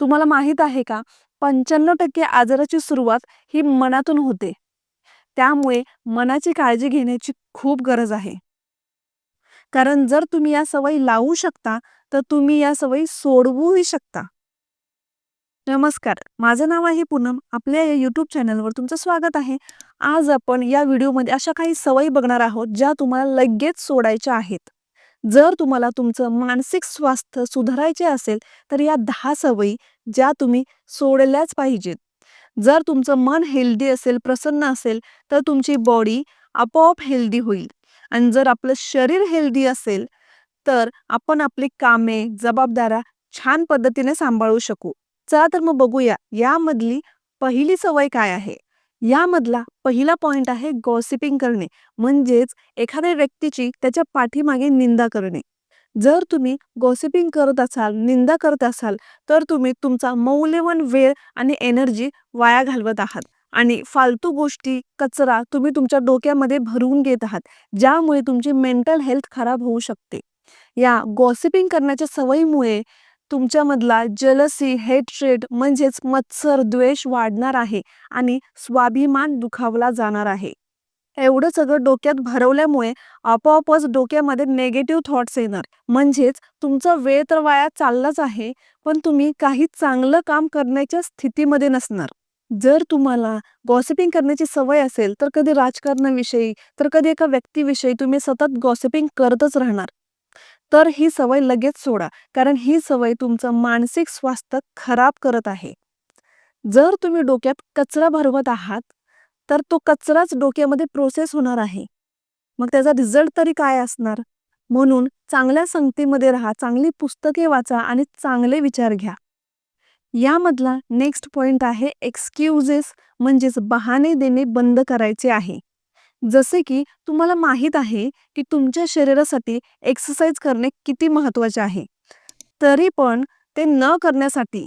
तुम्हाला माहीत आहे का? पंच्याण्णव टक्के आजाराची सुरुवात ही मनातून होते. त्यामुळे मनाची काळजी घेण्याची खूप गरज आहे. कारण जर तुम्ही या सवयी लावू शकता तर तुम्ही या सवयी सोडवूही शकता. नमस्कार माझं नाव आहे पूनम. आपल्या या यूट्यूब चॅनलवर तुमचं स्वागत आहे. आज आपण या व्हिडिओमध्ये अशा काही सवयी बघणार आहोत ज्या तुम्हाला लगेच सोडायच्या आहेत. जर तुम्हाला तुमचं मानसिक स्वास्थ्य सुधारायचे असेल तर या दहा सवयी ज्या तुम्ही सोडल्याच पाहिजेत. जर तुमचं मन हेल्दी असेल प्रसन्न असेल तर तुमची बॉडी आपोआप हेल्दी होईल. आणि जर आपलं शरीर हेल्दी असेल तर आपण आपली कामे जबाबदाऱ्या छान पद्धतीने सांभाळू शकू. चला तर मग बघूया यामधली पहिली सवय काय आहे? यामधला पहिला पॉइंट आहे गॉसिपिंग करणे. म्हणजेच एखाद्या व्यक्तीची त्याच्या पाठीमागे निंदा करणे. जर तुम्ही गॉसिपिंग करत असाल निंदा करत असाल तर तुम्ही तुमचा मौल्यवान वेळ आणि एनर्जी वाया घालवत आहात. आणि फालतू गोष्टी कचरा तुम्ही तुमच्या डोक्यामध्ये भरवून घेत आहात ज्यामुळे तुमची मेंटल हेल्थ खराब होऊ शकते. या गॉसिपिंग करण्याच्या सवयीमुळे तुमच्यामधला जलसी हेट्रेड म्हणजेच मत्सर द्वेष वाढणार आहे आणि स्वाभिमान दुखावला जाणार आहे. एवढं सगळं डोक्यात भरवल्यामुळे आपोआपच डोक्यामध्ये नेगेटिव्ह थॉट्स येणार. म्हणजेच तुमचा वेळ तर वाया चाललाच आहे पण तुम्ही काही चांगलं काम करण्याच्या स्थितीमध्ये नसणार. जर तुम्हाला गॉसिपिंग करण्याची सवय असेल तर कधी राजकारणाविषयी तर कधी एका व्यक्तीविषयी तुम्ही सतत गॉसिपिंग करतच राहणार. तर ही सवय लगेच सोडा कारण ही सवय तुमचं मानसिक स्वास्थ्य खराब करत आहे. जर तुम्ही डोक्यात कचरा भरवत आहात तर तो कचराच डोक्यामध्ये प्रोसेस होणार आहे. मग त्याचा रिझल्ट तरी काय असणार? म्हणून चांगल्या संगतीमध्ये राहा चांगली पुस्तके वाचा आणि चांगले विचार घ्या. यामधला नेक्स्ट पॉइंट आहे एक्सक्युजेस म्हणजेच बहाणे देणे बंद करायचे आहे. जसे की तुम्हाला माहीत आहे की तुमच्या शरीरासाठी एक्सरसाइज करणे किती महत्त्वाचे आहे. तरी पण ते न करण्यासाठी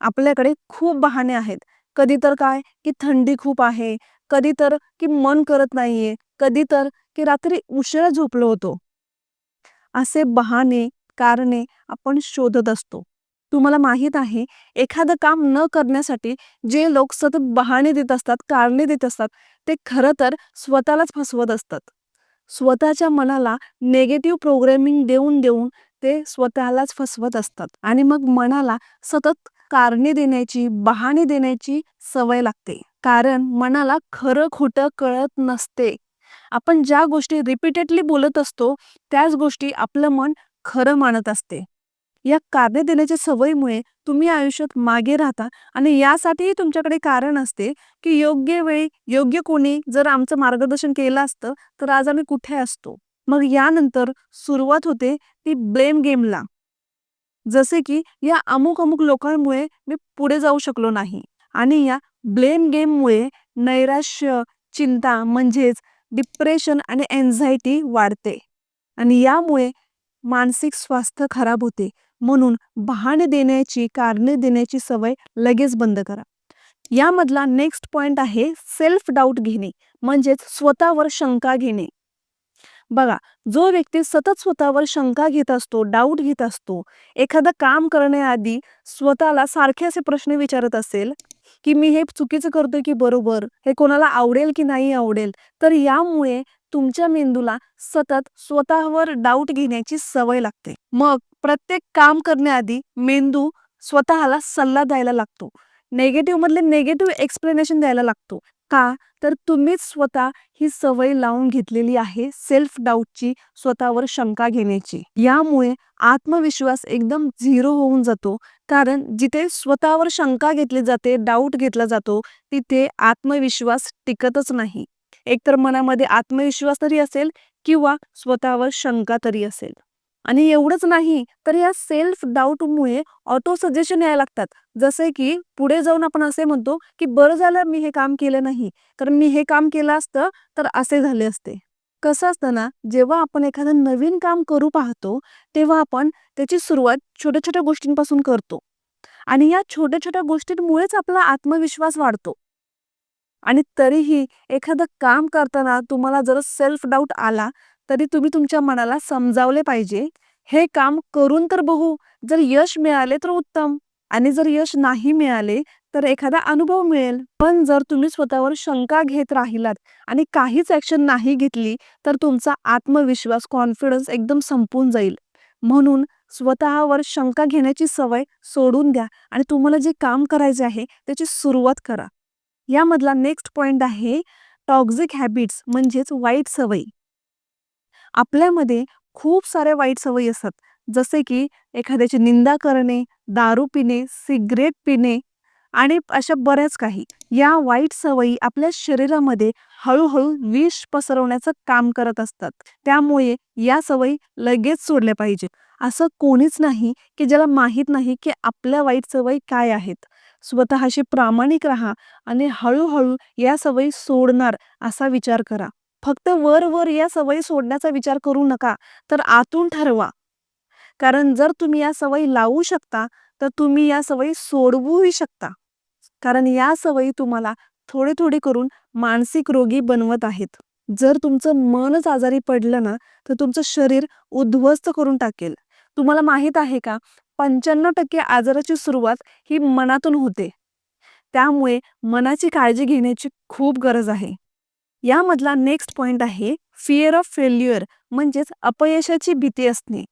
आपल्याकडे खूप बहाणे आहेत. कधी तर काय की थंडी खूप आहे कधी तर की मन करत नाहीये कधी तर की रात्री उशिरा झोपलो होतो. असे बहाणे कारणे आपण शोधत असतो. तुम्हाला माहीत आहे एखादं काम न करण्यासाठी जे लोक सतत बहाणे देत असतात कारणे देत असतात ते खरं तर स्वतःलाच फसवत असतात. स्वतःच्या मनाला नेगेटिव्ह प्रोग्रॅमिंग देऊन देऊन ते स्वतःलाच फसवत असतात आणि मग मनाला सतत कारणे देण्याची बहाणे देण्याची सवय लागते. कारण मनाला खरं खोटं कळत नसते. आपण ज्या गोष्टी रिपीटेडली बोलत असतो त्याच गोष्टी आपलं मन खरं मानत असते. या कारणे देण्याच्या सवयीमुळे तुम्ही आयुष्यात मागे राहता आणि यासाठीही तुमच्याकडे कारण असते की योग्य वेळी योग्य कोणी जर आमचं मार्गदर्शन केलं असतं तर आज आम्ही कुठे असतो? मग यानंतर सुरुवात होते ती ब्लेम गेमला. जसे की या अमुक अमुक लोकांमुळे मी पुढे जाऊ शकलो नाही आणि या ब्लेम गेममुळे नैराश्य चिंता म्हणजेच डिप्रेशन आणि एन्झायटी वाढते. आणि यामुळे मानसिक स्वास्थ्य खराब होते. म्हणून बहाणे देण्याची कारणे देण्याची सवय लगेच बंद करा. यामधला नेक्स्ट पॉइंट आहे सेल्फ डाऊट घेणे म्हणजेच स्वतःवर शंका घेणे. बघा जो व्यक्ती सतत स्वतःवर शंका घेत असतो डाऊट घेत असतो एखादं काम करण्याआधी स्वतःला सारखे असे प्रश्न विचारत असेल की मी हे चुकीचं करतोय की बरोबर हे कोणाला आवडेल की नाही आवडेल तर यामुळे तुमच्या मेंदूला सतत स्वतःवर डाऊट घेण्याची सवय लागते. मग प्रत्येक काम करण्याआधी मेंदू स्वतःला सल्ला द्यायला लागतो. नेगेटिव्ह मधले नेगेटिव्ह एक्सप्लेनेशन द्यायला लागतो. का? तर तुम्हीच स्वतः ही सवय लावून घेतलेली आहे सेल्फ डाऊटची स्वतःवर शंका घेण्याची. यामुळे आत्मविश्वास एकदम झिरो होऊन जातो. कारण जिथे स्वतःवर शंका घेतली जाते डाऊट घेतला जातो तिथे आत्मविश्वास टिकतच नाही. एकतर मनामध्ये आत्मविश्वास तरी असेल किंवा स्वतःवर शंका तरी असेल. आणि एवढंच नाही तर या सेल्फ डाऊटमुळे ऑटो सजेशन यायला लागतात. जसे की पुढे जाऊन आपण असे म्हणतो की बरं झालं मी हे काम केलं नाही तर मी हे काम केलं असतं तर असे झाले असते. कसं असतं ना जेव्हा आपण एखादं नवीन काम करू पाहतो तेव्हा आपण त्याची सुरुवात छोट्या छोट्या गोष्टींपासून करतो. आणि या छोट्या छोट्या गोष्टींमुळेच आपला आत्मविश्वास वाढतो. आणि तरीही एखादं काम करताना तुम्हाला जर सेल्फ डाऊट आला तरी तुम्ही तुमच्या मनाला समजावले पाहिजे. हे काम करून तर बघू जर यश मिळाले तर उत्तम आणि जर यश नाही मिळाले तर एखादा अनुभव मिळेल. पण जर तुम्ही स्वतःवर शंका घेत राहिलात आणि काहीच ऍक्शन नाही घेतली तर तुमचा आत्मविश्वास कॉन्फिडन्स एकदम संपून जाईल. म्हणून स्वतःवर शंका घेण्याची सवय सोडून द्या आणि तुम्हाला जे काम करायचे आहे त्याची सुरुवात करा. यामधला नेक्स्ट पॉइंट आहे टॉक्झिक हॅबिट्स म्हणजेच वाईट सवयी. आपल्यामध्ये खूप साऱ्या वाईट सवयी असतात. जसे की एखाद्याची निंदा करणे दारू पिणे सिगरेट पिणे आणि अशा बऱ्याच काही. या वाईट सवयी आपल्या शरीरामध्ये हळूहळू विष पसरवण्याचं काम करत असतात. त्यामुळे या सवयी लगेच सोडल्या पाहिजे असं कोणीच नाही की ज्याला माहीत नाही की आपल्या वाईट सवयी काय आहेत. स्वतःशी प्रामाणिक राहा आणि हळूहळू या सवयी सोडणार असा विचार करा. फक्त वर वर या सवयी सोडण्याचा विचार करू नका तर आतून ठरवा. कारण जर तुम्ही या सवयी लावू शकता तर तुम्ही या सवयी सोडवूही शकता. कारण या सवयी तुम्हाला थोडे थोडे करून मानसिक रोगी बनवत आहेत. जर तुमचं मनच आजारी पडलं ना तर तुमचं शरीर उद्ध्वस्त करून टाकेल. तुम्हाला माहीत आहे का पंच्याण्णव टक्के आजाराची सुरुवात ही मनातून होते. त्यामुळे मनाची काळजी घेण्याची खूप गरज आहे. यामधला नेक्स्ट पॉईंट आहे फिअर ऑफ फेल्युअर म्हणजेच अपयशाची भीती असणे.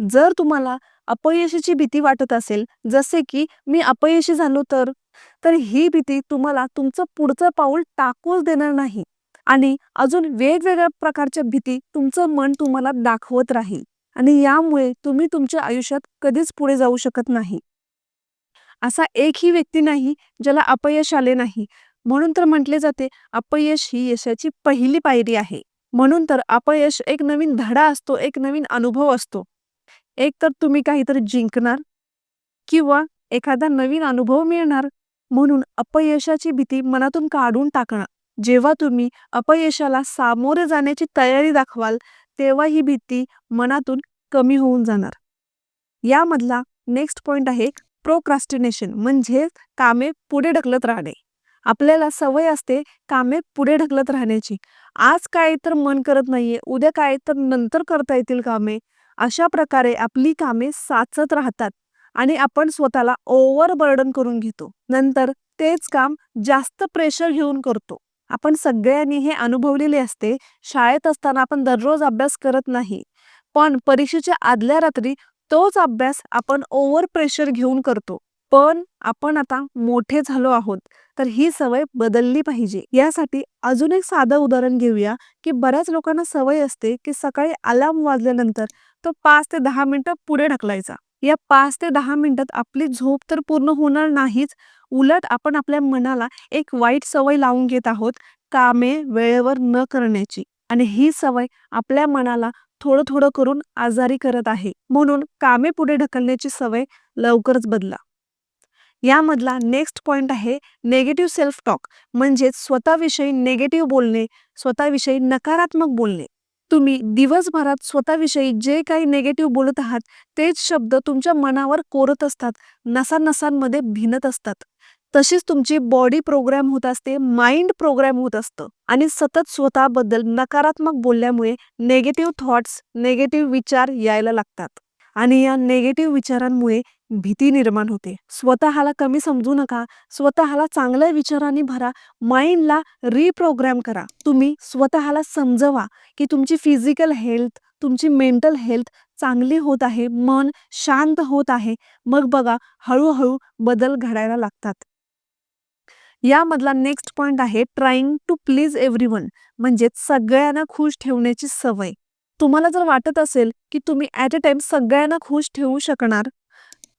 जर तुम्हाला अपयशाची भीती वाटत असेल जसे की मी अपयशी झालो तर तर ही भीती तुम्हाला तुमचं पुढचं पाऊल टाकूच देणार नाही आणि अजून वेगवेगळ्या प्रकारच्या भीती तुमचं मन तुम्हाला दाखवत राहील. आणि यामुळे तुम्ही तुमच्या आयुष्यात कधीच पुढे जाऊ शकत नाही. असा एकही व्यक्ती नाही ज्याला अपयश आले नाही. म्हणून तर म्हटले जाते अपयश ही यशाची पहिली पायरी आहे. म्हणून तर अपयश एक नवीन धडा असतो एक नवीन अनुभव असतो. एक तर तुम्ही काहीतरी जिंकणार किंवा एखादा नवीन अनुभव मिळणार. म्हणून अपयशाची भीती मनातून काढून टाकणार जेव्हा तुम्ही अपयशाला सामोरे जाण्याची तयारी दाखवाल तेव्हा ही भीती मनातून कमी होऊन जाणार. यामधला नेक्स्ट पॉइंट आहे प्रोक्रास्टिनेशन म्हणजे कामे पुढे ढकलत राहणे. आपल्याला सवय असते कामे पुढे ढकलत राहण्याची. आज काय तर मन करत नाहीये उद्या काय तर नंतर करता येतील कामे. अशा प्रकारे आपली कामे साचत राहतात आणि आपण स्वतःला ओव्हर बर्डन करून घेतो. नंतर तेच काम जास्त प्रेशर घेऊन करतो. आपण सगळ्यांनी हे अनुभवलेले असते शाळेत असताना आपण दररोज अभ्यास करत नाही. पण परीक्षेच्या आदल्या रात्री तोच अभ्यास आपण ओव्हर प्रेशर घेऊन करतो. पण आपण आता मोठे झालो आहोत तर ही सवय बदलली पाहिजे. यासाठी अजून एक साधं उदाहरण घेऊया की बऱ्याच लोकांना सवय असते की सकाळी अलार्म वाजल्यानंतर तो पाच ते दहा मिनिटं पुढे ढकलायचा. या पाच ते दहा मिनिटात आपली झोप तर पूर्ण होणार नाहीच. उलट आपण आपल्या मनाला एक वाईट सवय लावून घेत आहोत कामे वेळेवर न करण्याची. आणि ही सवय आपल्या मनाला थोडं थोडं करून आजारी करत आहे. म्हणून कामे पुढे ढकलण्याची सवय लवकरच बदला. यामधला नेक्स्ट पॉइंट आहे नेगेटिव्ह सेल्फ टॉक. म्हणजेच स्वतःविषयी नेगेटिव्ह बोलणे स्वतःविषयी नकारात्मक बोलणे. तुम्ही दिवसभरात स्वतःविषयी जे काही नेगेटिव्ह बोलत आहात तेच शब्द तुमच्या मनावर कोरत असतात नसानसांमध्ये भिनत असतात. तशीच तुमची बॉडी प्रोग्राम होत असते माइंड प्रोग्राम होत असतं आणि सतत स्वतःबद्दल नकारात्मक बोलल्यामुळे नेगेटिव्ह थॉट्स नेगेटिव्ह विचार यायला लागतात. आणि या नेगेटिव्ह विचारांमुळे भीती निर्माण होते. स्वतःला कमी समजू नका. स्वतःला चांगल्या विचारांनी भरा. माइंडला रिप्रोग्राम करा. तुम्ही स्वतःला समजवा की तुमची फिजिकल हेल्थ तुमची मेंटल हेल्थ चांगली होत आहे. मन शांत होत आहे. मग बघा हळूहळू बदल घडायला लागतात. यामधला नेक्स्ट पॉइंट आहे ट्राईंग टू प्लीज एव्हरीवन म्हणजेच सगळ्यांना खुश ठेवण्याची सवय. तुम्हाला जर वाटत असेल की तुम्ही ॲट अ टाइम सगळ्यांना खुश ठेवू शकणार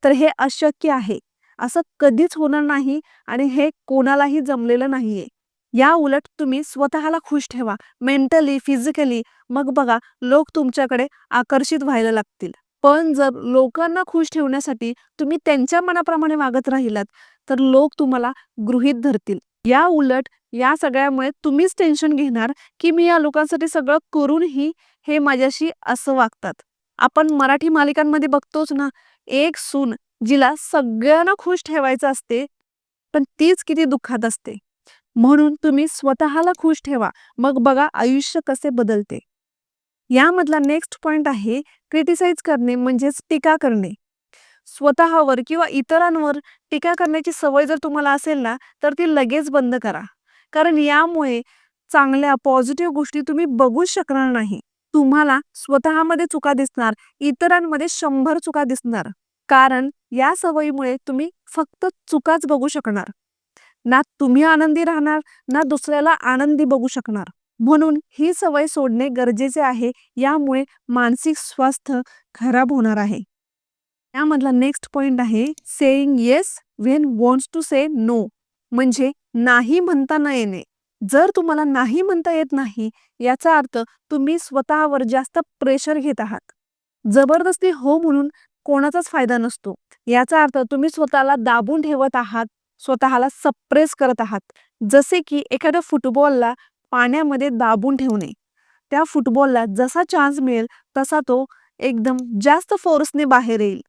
तर हे अशक्य आहे. असं कधीच होणार नाही आणि हे कोणालाही जमलेलं नाहीये. या उलट तुम्ही स्वतःला खुश ठेवा. मेंटली फिजिकली मग बघा लोक तुमच्याकडे आकर्षित व्हायला लागतील. पण जर लोकांना खुश ठेवण्यासाठी तुम्ही त्यांच्या मनाप्रमाणे वागत राहिलात तर लोक तुम्हाला गृहीत धरतील. या उलट या सगळ्यामुळे तुम्हीच टेन्शन घेणार की मी या लोकांसाठी सगळं करूनही हे माझ्याशी असं वागतात. आपण मराठी मालिकांमध्ये बघतोच ना एक सून जिला सगळ्यांना खुश ठेवायचं असते पण तीच किती दुःखात असते. म्हणून तुम्ही स्वतःला खुश ठेवा मग बघा आयुष्य कसे बदलते. यामधला नेक्स्ट पॉइंट आहे क्रिटिसाइज करणे म्हणजेच टीका करणे. स्वतःवर किंवा इतरांवर टीका करण्याची सवय जर तुम्हाला असेल ना तर ती लगेच बंद करा. कारण यामुळे चांगल्या पॉझिटिव्ह गोष्टी तुम्ही बघूच शकणार नाही. तुम्हाला स्वतःमध्ये चुका दिसणार इतरांमध्ये शंभर चुका दिसणार. कारण या सवयीमुळे तुम्ही फक्त चुकाच बघू शकणार. ना तुम्ही आनंदी राहणार ना दुसऱ्याला आनंदी बघू शकणार. म्हणून ही सवय सोडणे गरजेचे आहे यामुळे मानसिक स्वास्थ्य खराब होणार आहे. यामधला नेक्स्ट पॉइंट आहे saying yes when wants to say no म्हणजे नाही म्हणता न येणे. जर तुम्हाला नाही म्हणता येत नाही याचा अर्थ तुम्ही स्वतःवर जास्त प्रेशर घेत आहात. जबरदस्ती हो म्हणून कोणाचाच फायदा नसतो. याचा अर्थ तुम्ही स्वतःला दाबून ठेवत आहात स्वतःला सप्रेस करत आहात. जसे की एखाद्या फुटबॉलला पाण्यामध्ये दाबून ठेवणे. त्या फुटबॉलला जसा चान्स मिळेल तसा तो एकदम जास्त फोर्सने बाहेर येईल.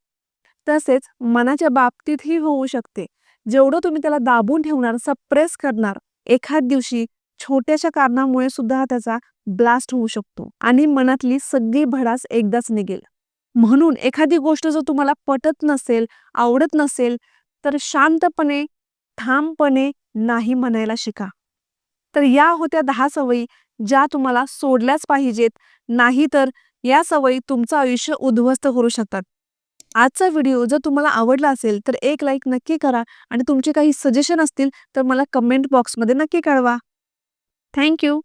तसेच मनाच्या बाबतीतही होऊ शकते. जेवढं तुम्ही त्याला दाबून ठेवणार सप्रेस करणार एखाद दिवशी छोट्याशा कारणामुळे सुद्धा त्याचा ब्लास्ट होऊ शकतो आणि मनातली सगळी भडास एकदाच निघेल. म्हणून एखादी गोष्ट जर तुम्हाला पटत नसेल आवडत नसेल तर शांतपणे ठामपणे नाही म्हणायला शिका. तर या होत्या दहा सवयी ज्या तुम्हाला सोडल्याच पाहिजेत नाही तर या सवयी तुमचं आयुष्य उद्ध्वस्त करू शकतात. आजचा व्हिडिओ जर तुम्हाला आवडला असेल तर एक लाईक नक्की करा आणि तुमचे काही सजेशन असतील तर मला कमेंट बॉक्समध्ये नक्की कळवा. थँक्यू